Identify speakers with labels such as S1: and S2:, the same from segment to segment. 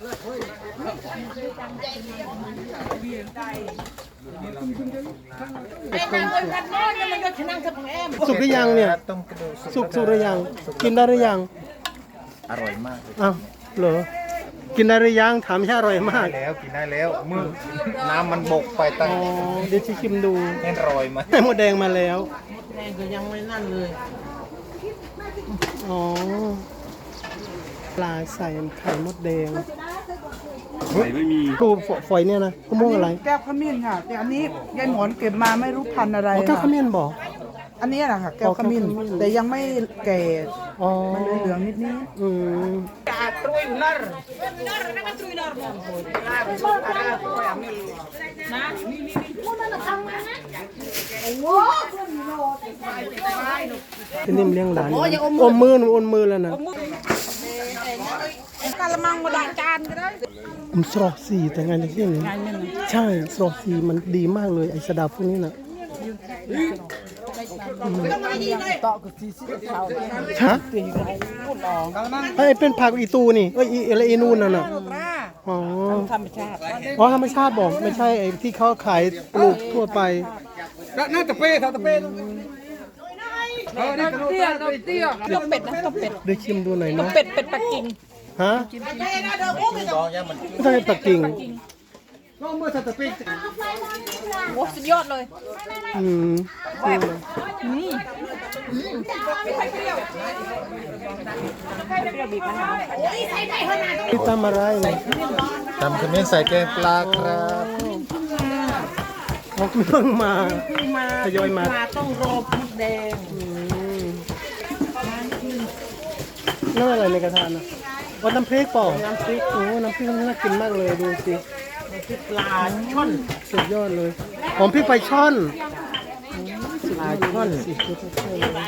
S1: สุกหรือยังเนี่ย
S2: ต้องกระโดด
S1: สุกสุกหรือยัง กินได้หรือยัง
S2: อร่อยมากเลย
S1: อ้าวเหรอกินได้หรือยังถามใช่อร่อยมาก
S2: ได้แล้วกินได้แล้วมือน้ำมันบกไปตั้ง
S1: อ๋อเดี๋ยวจะชิมดู
S2: แน่นรอยมา
S1: ไข่มดแดงมาแล้ว
S3: แดงก็ยังไม่นั่นเลย
S1: อ๋อ ปลาใส่ไข่มดแดง
S4: ไข่ไม่มี
S1: ดูฝอยเนี่ยนะมะม่วงอะไร
S5: แก้วขมิ้นค่ะแต่อันนี้ยายหมอนเก็บมาไม่รู้พันธุ์อะไร
S1: อ๋อแก้วข
S5: ค่ะ
S1: มิ้นบอก
S5: อันนี้แหละค่ะแก้วขมิ้น
S1: อ๋อแก้วขมิ้น
S5: แต่ยังไม่แก่
S1: อ๋อ
S5: มันเหลืองๆนิดนี้
S1: อืมเป็นนิ่มเลี้ยงหลานอยู่นะอมมือหนูอมมือแล้วนะ
S5: กะละมังมาดางจานก็ได้
S1: ผมสรอกสีแต่งานอย่างนี้นี่ใช่สรอกสีมันดีมากเลยไอ้สะดาพวกนี้น่ะ
S5: ต่อกับสีสีขาว
S1: ฮะไอ้เป็นผักอีตูนี่เอ้ยอีอะไรอีนูนน่ะน่ะอ๋อ
S5: ธรรมชาติ
S1: อ๋อธรรมชาติบอกไม่ใช่ไอ้ที่เขาขายปลูกทั่วไป
S3: น่าจะเป้ถ้าจะเป้เตี้ยเตี้ยต้มเป็ดนะต้มเป็ด
S1: ได้ชิมดูหน่อยเนาะ
S3: เป็ดเป็ดปักกิ่ง
S1: ฮะไม่ต้องเป็นปักกิ่ง
S3: โอ้สุดยอดเลย
S1: อืมนี่นี่ทำอะไรเนี่ย
S2: ทำขมิ้นใส่แกงปลาครับ
S1: เขาเพิ่งมาทยอยมา
S5: มาต้องรอพริกแดง
S1: นั่นอะไรในกระทะนะ ว่าน้ำพริกเปล่าน้ำพริกโอ้น้ำพริกมันน่ากินมากเลยดูสิ
S5: ปลาช่อน
S1: สุดยอดเลยหอมพริกไปช่อน
S5: ปลาช่อน
S1: สิสุดยอดเลย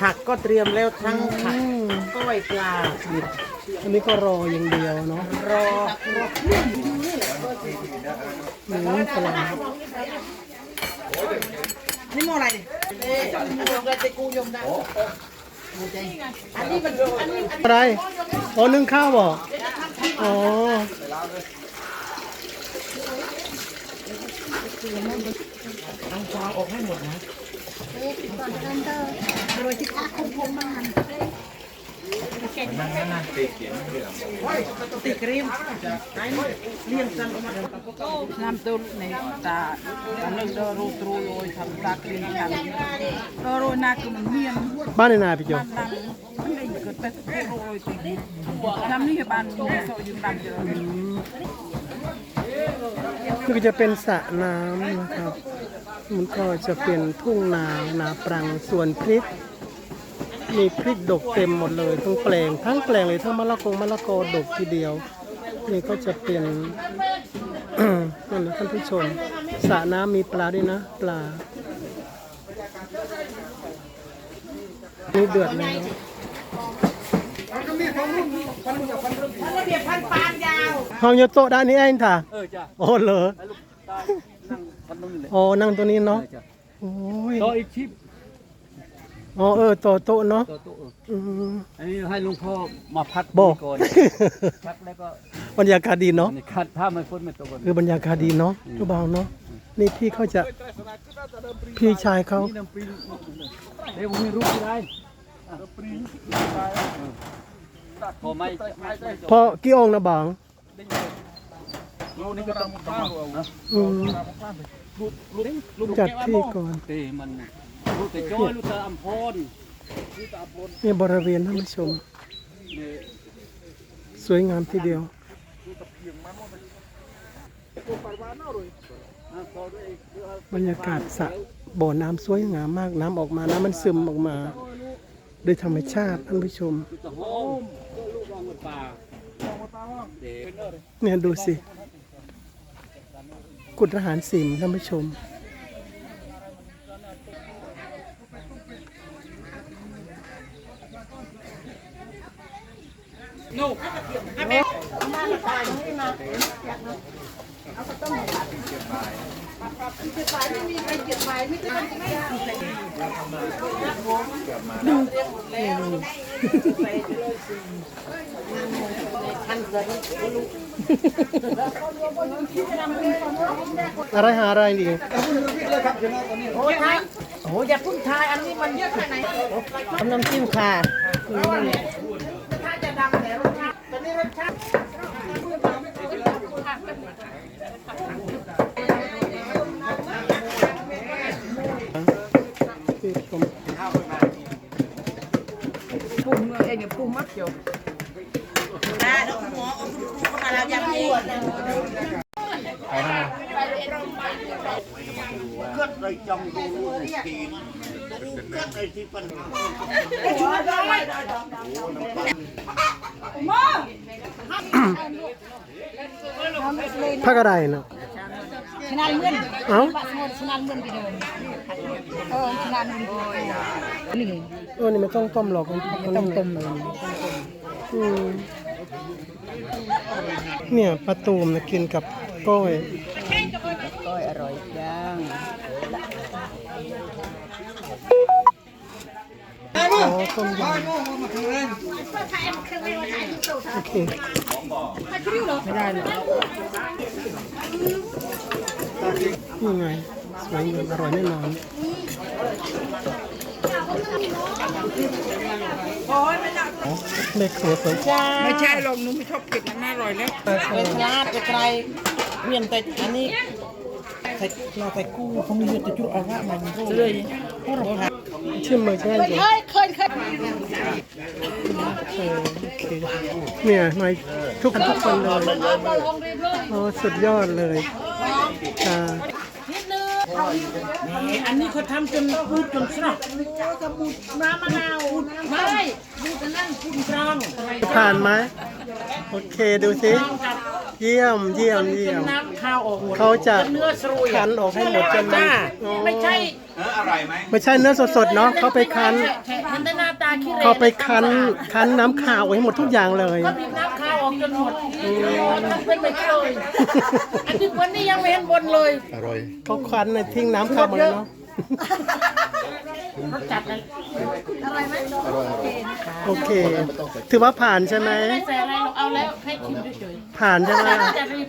S5: ผักก็เตรียมแล้วทั้งผัก
S1: อืม
S5: ก้อยปลา
S1: อันนี้ก็รออย่างเดียวเนาะ
S5: รอ
S1: หมูปลา
S5: นี่มออะไรเนี่ย
S1: อะไรอ๋อนึ่งข้าวบ่อ๋อ
S6: เอาควาออกให้หมดนะโอ้ย
S5: ตอนนั้นก็โรยที่ค้าคุ้มมาก เลี้ยงกันน้ำตุ้นในตาอันนึงดอรูตรูโรยทำตากรีมกันดอรยนาคือมันเมียน
S1: บ้านในนาพี่โจ
S5: บ้านดำมันได้เกิดแต่โรยติน้ำนี่บ้านมีโซอยู่ดำเจอ
S1: นี่ก็จะเป็นสระน้ำนะครับ มันก็จะเป็นทุ่งนา นาปรังส่วนพริก มีพริกดกเต็มหมดเลยทั้งแปลง ทั้งแปลงเลยทั้งมะละกงมะละกอดกทีเดียว นี่ก็จะเป็นนั่นนะท่านผู้ชมสระน้ำมีปลาด้วยนะ ปลา นี่เดือดแล้ว
S5: ระเบียบพันปานยาว
S1: เฮาโยโตะด้านนี้เองค่ะ
S4: เออจ้ะ
S1: โอ้เหรอ
S4: นั่งพันนุ่นเลย
S1: อ๋อนั่งตัวนี้เนาะโอ้ย
S4: ต่ออีกชิป
S1: อ๋อเออโตะโตะเนาะ
S4: ต่อตัวเออ
S1: อืม
S4: อันนี้ให้หลุงพ่อมาพัก
S1: บอก
S4: ก่อนพักแล้วก็
S1: บรรยากาศดีเนาะ
S4: นี่คัดถ้าไม่พ้นไม่ตกก่อน
S1: คือบรรยากาศดีเนาะทุกเบาเนาะ นี่พี่เขาจะ พี่ชายเขา
S4: นี่น้ำปริงเดี๋ยวผมมีรูปที่ได้ปริงพอไม่ไม่ได้
S1: พอกี่องค์นะบาง
S4: รูนี่ก็ต้องต้องนะ
S1: อืม
S4: รูปรูปรูป
S1: จัดที่ก่อน
S4: เตมัน รูปแต่จ้อยรูปแต่อัมพรรูปแต่อัมพร
S1: นี่บริเวณท่านผู้ชม สวยงามทีเดียวบรรยากาศสระบ่อน้ำสวยงามมากน้ำออกมาน้ำมันซึมออกมาโดยธรรมชาติท่านผู้ชม
S4: เนี่
S1: ยดูสิ กุฎทหารสิมท่านผู้ชม
S5: พัน
S1: อะไรหาอะไรดี
S5: โอ้ยทายโอ้ยอย่าพุ่งทายอันนี้มันเยอะขนาดไหนทำน้ำจิ้มค่ะ
S1: ที่ผม
S5: ปุ่มเองเนี่ยปุ่มมัดจบ
S1: พักอะไรเนาะ
S3: ชนะเงิน
S1: เอ้า
S3: บัตรสมุดชนะเงินไปเดินเออชนะเงินนี่
S1: เออนี่ไม่ต้องต้มหรอกมันต้องต้มเลยอืมเนี่ยปลาตูมนะกินกับก้อย
S5: ก้อยอร่อยจัง
S1: ต้มยำโอเค
S5: ไม่ได้เลย
S1: นี่ไงสวยงามอร่อยแน่นอนเด็กหัวสวยจ้า
S5: ไม่ใช่หรอกหนูไม่ชอบเผ็ดมันน่าอร่อยแล้ว
S6: เป็นลาดไปไกลเมียนแต่อันนี้ ใส่เราใส่กู้เขามีเยอะจะจุดเอาว่ามันเลย
S1: ชิมเลยใช่ไหม
S3: เฮ้ยเคยเคย
S1: โอเคเนี่ยมาทุกทุกคนเลยโอ้สุดยอดเลยค่ะ
S6: อันนี้เขาทำจนพูดจนสนอก
S3: น้ำมะนาวไม่ดูแต่นั่นคุณ
S6: ตรอง
S1: ผ่านไหมโอเคดูสิเยี่ยมเยี่ยมเยี่ยม
S6: น้ำข้าวออกหมด
S1: เขาจะ
S6: เนื้อสรุย
S1: คั้นออกให้หมดจนมัน
S6: จ้า
S1: อ๋อ
S6: ไม่ใช่
S1: ไม่ใช่เนื้อสดๆเนาะเขาไปคั้น
S6: มันได้หน้าตาขี้เหร่
S1: เขาไปคั้นคั้นน้ำขาวไว้ให้หมดทุกอย่างเลย
S6: ก็บีบน้ำข้าว ออกจนหมดโอ้ทำเป็นไม่เคยอันนี้วันนี้ยังไม่เห็นบนเลย
S1: เขาคั้นในทิ้งน้ำขาวหมดแล้วเนาะ
S6: เขาจัดเลย
S1: โอเค ถือว่าผ่านใช่ไหม
S6: ไม่ใส่อะไรหรอกเอาแล้วให้ชิมเฉย
S1: ผ่านใช่ไหม
S6: ๆจะรีบ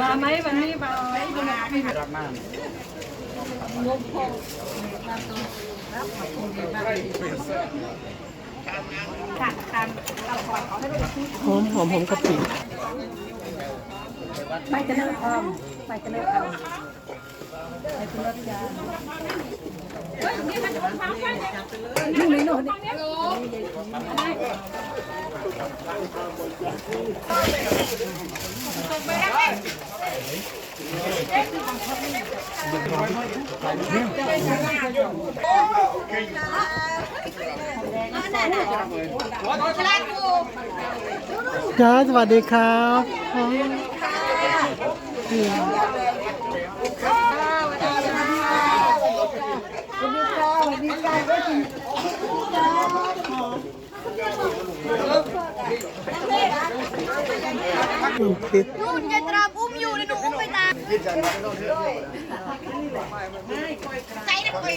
S5: มา
S3: ไหมวันนี้มาไหม
S1: หอมหอมหอมกะปิ
S3: ไปกันเลยพร้อมไปกันเลยเอา
S1: จ้าสวัสดีครับ อ๋ออืมพริก
S3: คุณยายตราอุ้มอยู่เลยหนูอุ้มไปตามใจนะคอย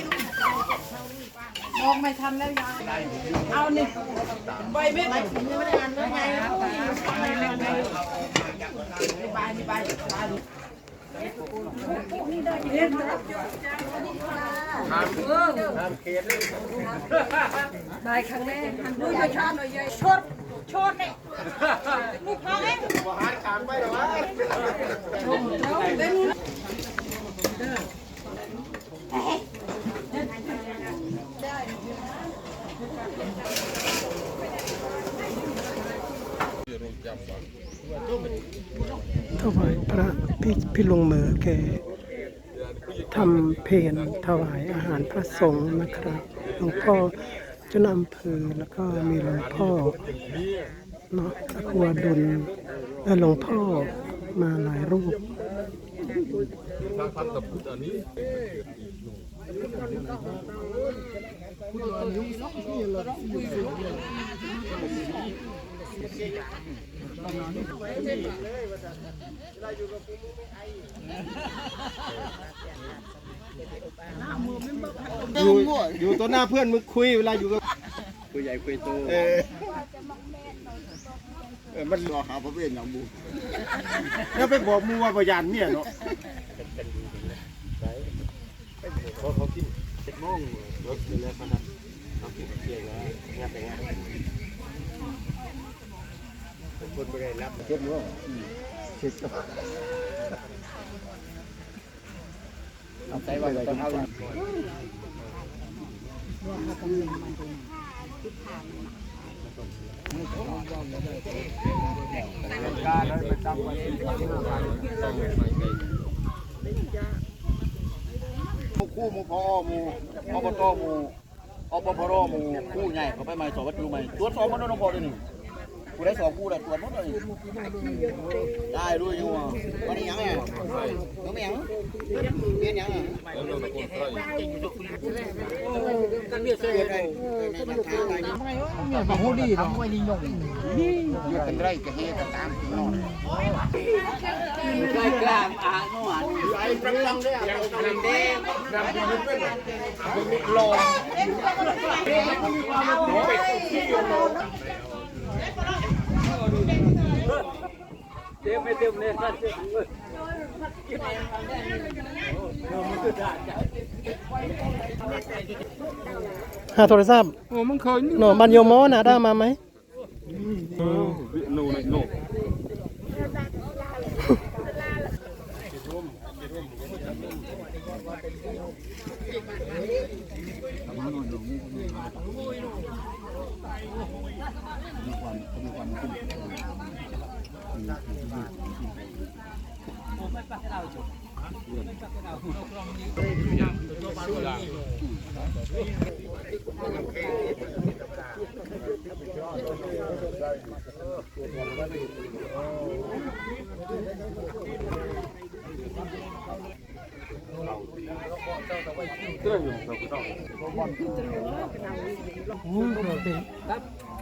S5: มองไม่ทันแล้วยายเอานี่ใบเม็ดไม่ได้อ่านแล้วไงใบใบใบ
S3: ได้ครั้งแรกดูจะชาหน่อยยายชด ชดเนี่ยลูกพ่อเอง
S1: ถวายพระพี่พี่ลงมือแกทำเพลนถวายอาหารพระสงฆ์นะครับหลวงพ่อ จ้าหน้าอำเภอแล้วก็มีหลวงพ่อเนาะพระครัวดุลและหลวงพ่อมาหลายรูป
S7: อยู่อยู่ตัวหน้าเพื่อนมึงคุยเวลาอยู่กับ
S4: คุยใหญ่คุยโต
S7: เออเออมันรอหาพระเวทอย่างบูแล้วไปบอกมูว่าพยานเมียเนาะ
S4: เขาเขากินเจ็ดโมงรถอยู่แล้วครับเขากินเที่ยงแล้วงานแต่งงานคนไม่ได้รับ
S7: เจ็บมั้งเจ็บก็
S4: เอา ใจว่าต้องเอา
S7: คู่มูพอมูอบตมูอบพรมูคู่ใหญ่เขาไปใหม่สอบวัตถุใหม่ตรวจสอบมันต้องพอด้วยนี่ กูได้สองคู่ได้ตรวจหมดเลยได้ด้วยยังวะวันนี้ยังไงน้องไม่ยังเมียนยังอะกันเรียกเสียได้ในบัญชีอะไรยังเนี่ยมาโหดีทำไว้นิยมนี่อยู่กันไรก็เฮกันตามที่นอน
S5: ใกล้กลางอ่างหวาน
S7: ไอ้ประลังเนี่ยเราทำเด้นำคนเป็นลม
S4: เต็มไม่เต็มเลยท่านเต็มเลย
S1: หาโทรศัพท์
S7: โอ้มันเคย
S1: หนูบันโยมอนะได้มาไหม
S7: โน่โน่
S1: โอ้โห